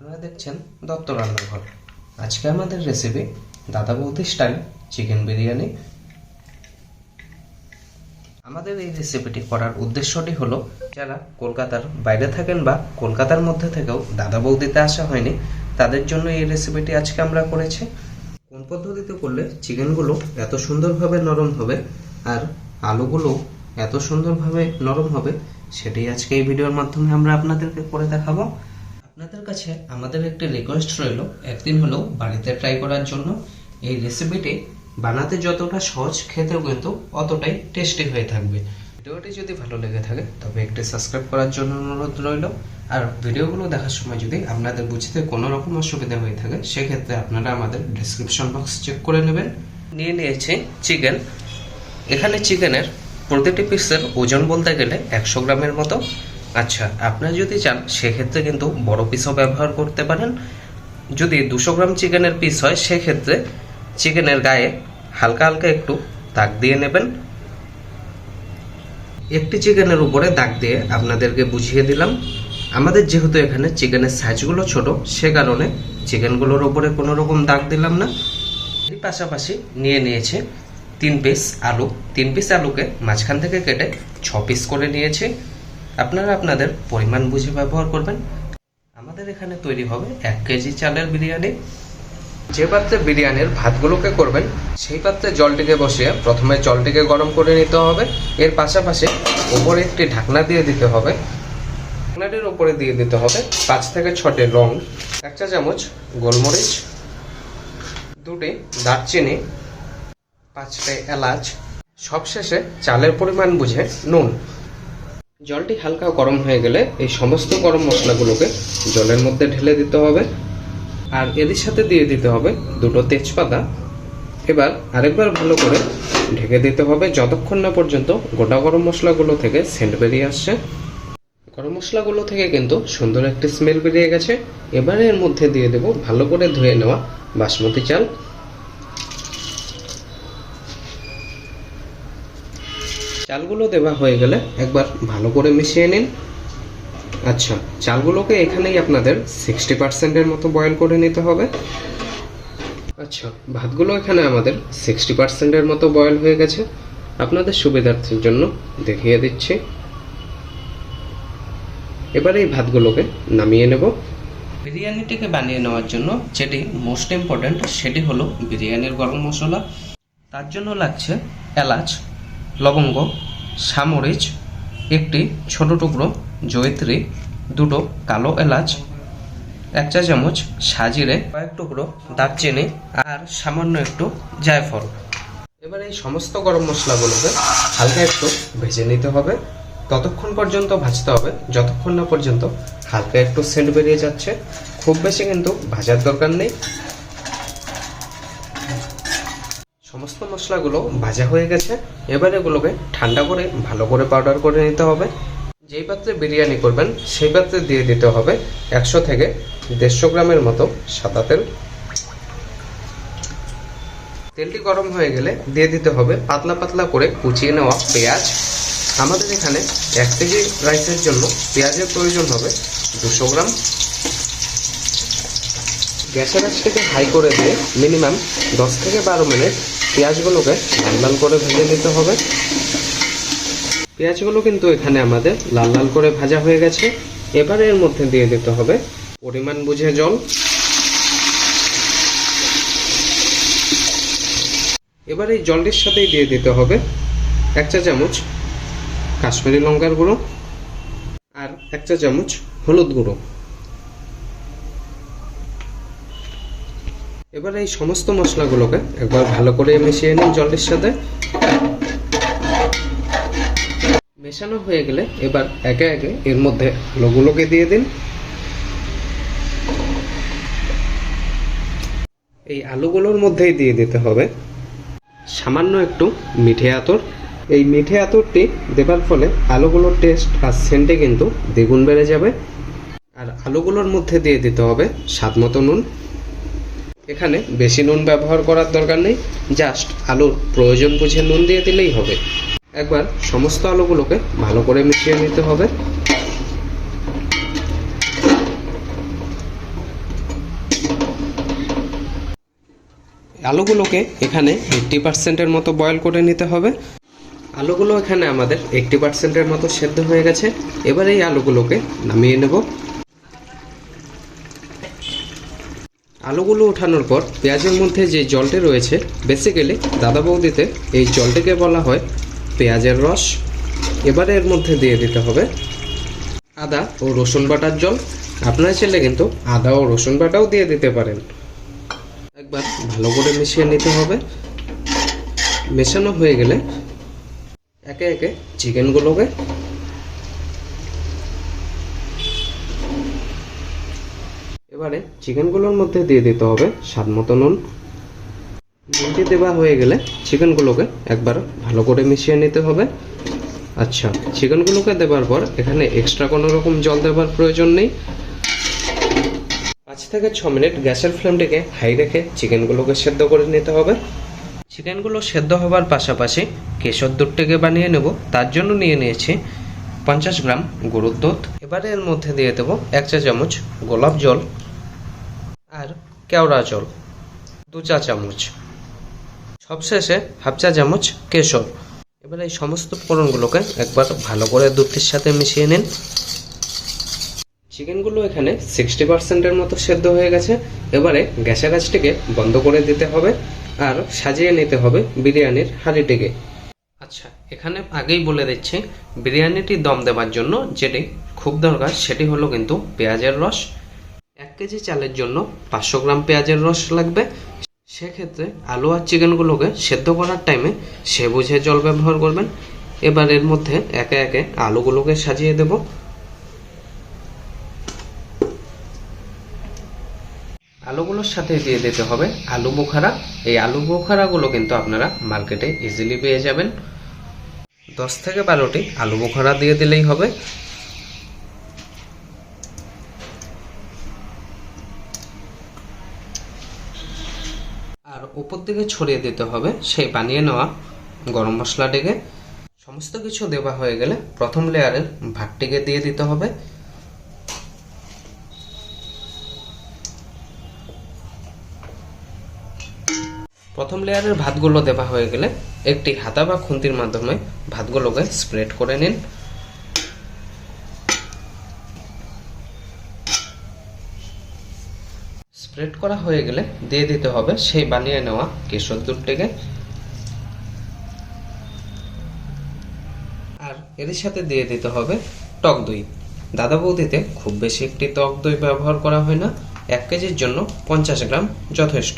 আপনারা দেখছেন দত্ত রান্নাঘর। আজকে আমাদের রেসিপি দাদা বৌদি স্টাইল চিকেন বিরিয়ানি। আমাদের এই রেসিপিটি করার উদ্দেশ্যটি হলো, যারা কলকাতার বাইরে থাকেন বা কলকাতার মধ্যে থেকেও দাদা বৌদিতে আসা হয়নি, তাদের জন্য এই রেসিপিটি আজকে আমরা করেছি। কোন পদ্ধতিতে করলে চিকেনগুলো এত সুন্দরভাবে নরম হবে আর আলুগুলো এত সুন্দরভাবে নরম হবে সেটাই আজকে এই ভিডিওর মাধ্যমে আমরা আপনাদেরকে করে দেখাবো। আপনাদের কাছে আমাদের একটি রিকোয়েস্ট রইল। একদিন হলেও বাড়িতে ট্রাই করার জন্য। এই রেসিপিটি বানাতে যতটা সহজ খেতেও কিন্তু অতটাই টেস্টি হয়ে থাকবে। ভিডিওটি যদি ভালো লেগে থাকে, তবে একটি সাবস্ক্রাইব করার জন্য অনুরোধ রইল। আর ভিডিওগুলো দেখার সময় যদি আপনাদের বুঝতে কোনো রকম অসুবিধা হয়ে থাকে, সেক্ষেত্রে আপনারা আমাদের ডিসক্রিপশন বক্স চেক করে নেবেন। নিয়ে নিয়েছি চিকেন এখানে চিকেনের প্রতিটি পিসের ওজন বলতে গেলে একশো গ্রামের মতো। আচ্ছা আপনারা যদি চান, সেক্ষেত্রে কিন্তু বড় পিসও ব্যবহার করতে পারেন। যদি দুশো গ্রাম চিকেনের পিস হয়, সেক্ষেত্রে চিকেনের গায়ে হালকা হালকা একটু দাগ দিয়ে নেবেন। একটি চিকেনের উপরে দাগ দিয়ে আপনাদেরকে বুঝিয়ে দিলাম। আমাদের যেহেতু এখানে চিকেনের সাইজগুলো ছোট, সে কারণে চিকেনগুলোর উপরে কোনো রকম দাগ দিলাম না। এর পাশাপাশি নিয়ে নিয়েছে তিন পিস আলু। তিন পিস আলুকে মাঝখান থেকে কেটে ছ পিস করে নিয়েছে। আপনারা আপনাদের পরিমাণ বুঝে ব্যবহার করবেন। আমাদের এখানে তৈরি হবে এক কেজি চালের বিরিয়ানি। যে পাত্রে বিরিয়ানির ভাতগুলোকে করবেন, সেই পাত্রে জলটিকে বসিয়ে প্রথমে জলটিকে গরম করে নিতে হবে। এর পাশাপাশি উপরে একটি ঢাকনা দিয়ে দিতে হবে। ঢাকনাটির ওপরে দিয়ে দিতে হবে পাঁচ থেকে ছটি লং, এক চা চামচ গোলমরিচ, দুটি দারচিনি, পাঁচটা এলাচ। সবশেষে চালের পরিমাণ বুঝে নুন। জলটি হালকা গরম হয়ে গেলে এই সমস্ত গরম মশলাগুলোকে জলের মধ্যে ঢেলে দিতে হবে। আর এদের সাথে দিয়ে দিতে হবে দুটো তেজপাতা। এবার আরেকবার ভালো করে ঢেকে দিতে হবে যতক্ষণ না পর্যন্ত গোটা গরম মশলাগুলো থেকে সেন্ট বেরিয়ে আসছে। গরম মশলাগুলো থেকে কিন্তু সুন্দর একটি স্মেল বেরিয়ে গেছে। এবারে এর মধ্যে দিয়ে দেব ভালো করে ধুয়ে নেওয়া বাসমতি চাল। চালগুলো দেওয়া হয়ে গেলে একবার ভালো করে মিশিয়ে নিন। আচ্ছা চালগুলোকে এখানেই আপনাদের সিক্সটি পার্সেন্টের মতো বয়েল করে নিতে হবে। আচ্ছা ভাতগুলো এখানে আমাদের সিক্সটি পার্সেন্টের মতো বয়েল হয়ে গেছে। আপনাদের সুবিধার্থের জন্য দেখিয়ে দিচ্ছি। এবার এই ভাতগুলোকে নামিয়ে নেব। বিরিয়ানিটিকে বানিয়ে নেওয়ার জন্য যেটি মোস্ট ইম্পর্ট্যান্ট সেটি হলো বিরিয়ানির গরম মশলা। তার জন্য লাগছে এলাচ। লবঙ্গ, সামরিচ, একটি ছোট টুকরো জয়ত্রী, দুটো কালো এলাচ, এক চা চামচ সাজিরে, কয়েক টুকরো দারচিনি আর সামান্য একটু জায়ফল। এবার এই সমস্ত গরম মশলাগুলোকে হালকা একটু ভেজে নিতে হবে। ততক্ষণ পর্যন্ত ভাজতে হবে। যতক্ষণ না পর্যন্ত হালকা একটু সেন্ট বেরিয়ে যাচ্ছে। খুব বেশি কিন্তু ভাজার দরকার নেই। সমস্ত মশলাগুলো ভাজা হয়ে গেছে। এবার এগুলোকে ঠান্ডা করে ভালো করে পাউডার করে নিতে হবে। যেই পাত্রে বিরিয়ানি করবেন, সেই পাত্রে দিয়ে দিতে হবে একশো থেকে দেড়শো গ্রামের মতো সাদা তেল। তেলটি গরম হয়ে গেলে দিয়ে দিতে হবে পাতলা পাতলা করে কুচিয়ে নেওয়া পেঁয়াজ। আমাদের এখানে এক কেজি রাইসের জন্য পেঁয়াজের প্রয়োজন হবে দুশো গ্রাম। গ্যাসের আঁচটাকে হাই করে দিয়ে মিনিমাম দশ থেকে বারো মিনিট পেঁয়াজগুলোকে লাল লাল করে ভেজে নিতে হবে। পেঁয়াজগুলো কিন্তু এখানে আমাদের লাল লাল করে ভাজা হয়ে গেছে। এবারে এর মধ্যে দিয়ে দিতে হবে পরিমাণ বুঝে জল। এবার এই জলটির সাথেই দিয়ে দিতে হবে এক চা চামচ কাশ্মীরি লঙ্কার গুঁড়ো আর এক চা চামচ হলুদ গুঁড়ো। এবার এই সমস্ত মশলাগুলোকে একবার ভালো করে মিশিয়ে নিন জলের সাথে। মেশানো হয়ে গেলে এবার একে একে এর মধ্যে আলুগুলোকে দিয়ে দিন। এই আলুগুলোর মধ্যেই দিয়ে দিতে হবে সামান্য একটু মিঠে আতর। এই মিঠে আতরটি দেবার ফলে আলুগুলোর টেস্ট আর সেন্টে কিন্তু দ্বিগুণ বেড়ে যাবে। আর আলুগুলোর মধ্যে দিয়ে দিতে হবে স্বাদ মতো নুন। এখানে বেশি নুন ব্যবহার করার দরকার নেই জাস্ট আলুর প্রয়োজন বুঝে নুন দিয়ে দিলেই হবে। একবার সমস্ত আলুগুলোকে ভালো করে মিশিয়ে নিতে হবে। আলুগুলোকে এখানে এইট্টি পার্সেন্টের মতো বয়ল করে নিতে হবে। আলুগুলো এখানে আমাদের এইট্টি পার্সেন্টের মতো সেদ্ধ হয়ে গেছে। এবার এই আলুগুলোকে নামিয়ে নেব। আলুগুলো ওঠানোর পর পেঁয়াজের মধ্যে যে জলটি রয়েছে বেসিক্যালি দাদা বৌদিতে এই জলটিকে বলা হয় পেঁয়াজের রস। এবারে এর মধ্যে দিয়ে দিতে হবে আদা ও রসুন বাটার জল। আপনার ছেলে কিন্তু আদা ও রসুন বাটাও দিয়ে দিতে পারেন। একবার ভালো করে মিশিয়ে নিতে হবে। মেশানো হয়ে গেলে একে একে চিকেনগুলোকে এবারে চিকেনগুলোর মধ্যে দিয়ে দিতে হবে স্বাদ মতো নুন। নুনটি দেওয়া হয়ে গেলে চিকেনগুলোকে একবার ভালো করে মিশিয়ে নিতে হবে। আচ্ছা চিকেনগুলোকে দেওয়ার পর এখানে এক্সট্রা কোনো রকম জল দেওয়ার প্রয়োজন নেই। পাঁচ থেকে ছ মিনিট গ্যাসের ফ্লেমটিকে হাই রেখে চিকেনগুলোকে সেদ্ধ করে নিতে হবে। চিকেনগুলো সেদ্ধ হবার পাশাপাশি কেশর দুধটিকে বানিয়ে নেব। তার জন্য নিয়ে নিয়েছি পঞ্চাশ গ্রাম গরুর দুধ। এবারে এর মধ্যে দিয়ে দেবো এক চা চামচ গোলাপ জল। আর কেওড়া জল। দু চা চামচ। সবশেষে হাফ চা চামচ কেশর। এবার এই সমস্ত উপকরণগুলোকে একবার ভালো করে দুধের সাথে মিশিয়ে নিন। চিকেনগুলো এখানে সিক্সটি পার্সেন্টের মতো সেদ্ধ হয়ে গেছে। এবারে গ্যাসের গাছটিকে বন্ধ করে দিতে হবে আর সাজিয়ে নিতে হবে বিরিয়ানির হাঁড়িটিকে। আচ্ছা এখানে আগেই বলে দিচ্ছি, বিরিয়ানিটি দম দেওয়ার জন্য যেটি খুব দরকার সেটি হলো কিন্তু পেঁয়াজের রস কেজি চালের জন্য পাঁচশো গ্রাম পেঁয়াজের রস লাগবে। সেক্ষেত্রে আলু আর চিকেনগুলোকে সেদ্ধ করার টাইমে সে বুঝে জল ব্যবহার করবেন। এবার এর মধ্যে একে একে আলুগুলোকে সাজিয়ে দেব। আলুগুলোর সাথে দিয়ে দিতে হবে আলু বোখারা। এই আলু বোখারাগুলো কিন্তু আপনারা মার্কেটে ইজিলি পেয়ে যাবেন। দশ থেকে বারোটি আলু বোখারা দিয়ে দিলেই হবে আর উপর দিকে ছড়িয়ে দিতে হবে, সেই বানিয়ে নেওয়া গরম মশলাটিকে সমস্ত কিছু দেওয়া হয়ে গেলে প্রথম লেয়ারের ভাতটিকে দিয়ে দিতে হবে। প্রথম লেয়ারের ভাতগুলো দেওয়া হয়ে গেলে একটি হাতা বা খুন্তির মাধ্যমে ভাতগুলোকে স্প্রেড করে নিন। স্প্রেড করা হয়ে গেলে দিয়ে দিতে হবে সেই বানিয়ে নেওয়া কেশর দুধটিকে। আর এর সাথে দিয়ে দিতে হবে টক দই। দাদা বৌদিতে খুব বেশি একটি টক দই ব্যবহার করা হয় না। এক কেজির জন্য পঞ্চাশ গ্রাম যথেষ্ট।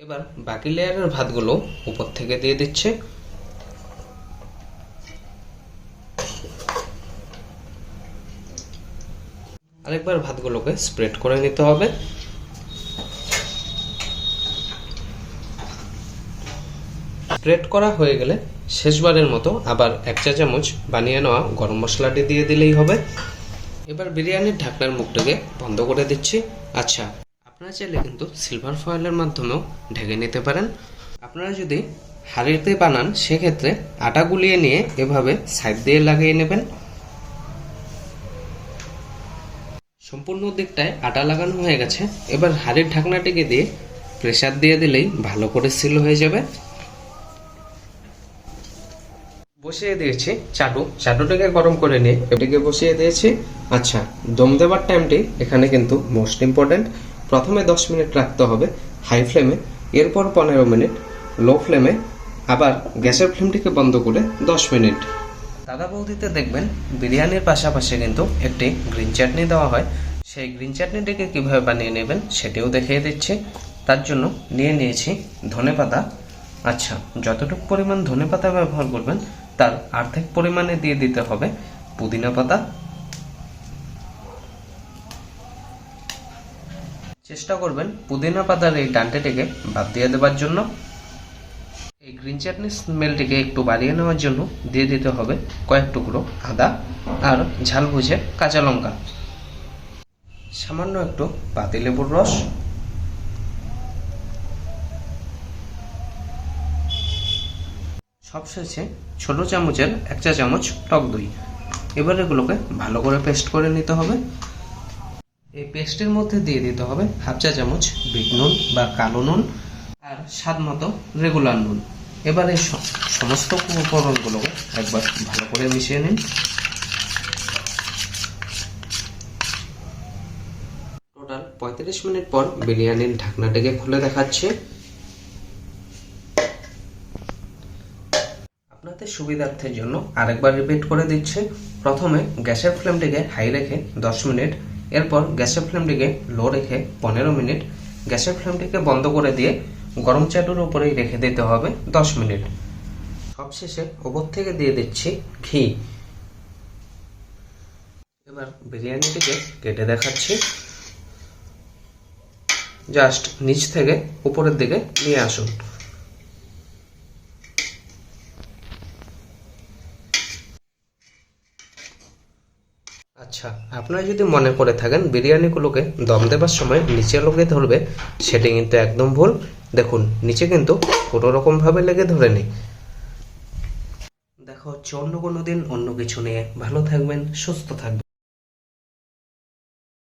এবার বাকি লেয়ারের ভাতগুলো উপর থেকে দিয়ে দিচ্ছে। আরেকবার ভাতগুলোকে স্প্রেড করে নিতে হবে। স্প্রেড করা হয়ে গেলে শেষবারের মতো আবার এক চা চামচ বানিয়ে নেওয়া গরম মশলাটি দিয়ে দিলেই হবে। এবার বিরিয়ানির ঢাকনার মুখটাকে বন্ধ করে দিচ্ছি। আচ্ছা আপনারা চাইলে কিন্তু সিলভার ফয়েলের মাধ্যমেও ঢেকে নিতে পারেন। আপনারা যদি হাঁড়িতে বানান, সেক্ষেত্রে আটা গুলিয়ে নিয়ে এভাবে সাইড দিয়ে লাগিয়ে নেবেন। সম্পূর্ণ দিকটায় আটা লাগানো হয়ে গেছে। এবার হাড়ির ঢাকনাটিকে দিয়ে প্রেসার দিয়ে দিলেই ভালো করে সিল হয়ে যাবে। বসিয়ে দিয়েছি চাটু। চাটুটাকে গরম করে নিয়ে এটিকে বসিয়ে দিয়েছি। আচ্ছা দম দেওয়ার টাইমটি এখানে কিন্তু মোস্ট ইম্পর্ট্যান্ট প্রথমে দশ মিনিট রাখতে হবে হাই ফ্লেমে এরপর পনেরো মিনিট লো ফ্লেমে আবার গ্যাসের ফ্লেমটিকে বন্ধ করে দশ মিনিট। দাদা বৌদিতে দেখবেন, বিরিয়ানির পাশাপাশি কিন্তু একটি গ্রিন চাটনি দেওয়া হয়। সেই গ্রিন চাটনিটিকে কীভাবে বানিয়ে নেবেন সেটিও দেখিয়ে দিচ্ছি। তার জন্য নিয়ে নিয়েছি ধনে পাতা। আচ্ছা যতটুকু পরিমাণ ধনে পাতা ব্যবহার করবেন, তার অর্ধেক পরিমাণে দিয়ে দিতে হবে পুদিনা পাতা। চেষ্টা করবেন পুদিনা পাতার এই ডান্টেটিকে বাদ দিয়ে দেওয়ার জন্য। গ্রিন চাটনি স্মেলটিকে একটু বাড়িয়ে নেওয়ার জন্য দিয়ে দিতে হবে কয়েক টুকরো আদা আর ঝাল বুঝে কাঁচা লঙ্কা। সামান্য একটু পাতিলেবুর রস। সবশেষে ছোট চামচের এক চা চামচ টক দই। এবার এগুলোকে ভালো করে পেস্ট করে নিতে হবে। এই পেস্টের মধ্যে দিয়ে দিতে হবে হাফ চা চামচ বিট নুন বা কালো নুন আর স্বাদ মতো রেগুলার নুন। এবার সমস্ত উপকরণগুলোকে একবার ভালো করে মিশিয়ে নিন। টোটাল পঁয়ত্রিশ মিনিট পর বিরিয়ানির ঢাকনাটাকে খুলে দেখাচ্ছে। আপনাদের সুবিধার্থের জন্য আরেকবার রিপিট করে দিচ্ছে। প্রথমে গ্যাসের ফ্লেমটিকে হাই রেখে দশ মিনিট, এরপর গ্যাসের ফ্লেমটিকে লো রেখে পনেরো মিনিট, গ্যাসের ফ্লেমটিকে বন্ধ করে দিয়ে গরম চাটুর উপরেই রেখে দিতে হবে দশ মিনিট। সবশেষে ওপর থেকে দিয়ে দিচ্ছি ঘি। এবার বিরিয়ানিটিকে কেটে দেখাচ্ছি। জাস্ট নিচ থেকে উপরের দিকে নিয়ে আসুন। আচ্ছা আপনারা যদি মনে করে থাকেন বিরিয়ানিগুলোকে দম দেবার সময় নিচে লোকে ধরবে, সেটি কিন্তু একদম ভুল। দেখুন, নিচে কিন্তু কোনো রকম ভাবে লেগে ধরেনি। দেখা হচ্ছে অন্য কোনো দিন অন্য কিছু নিয়ে ভালো থাকবেন, সুস্থ থাকবেন।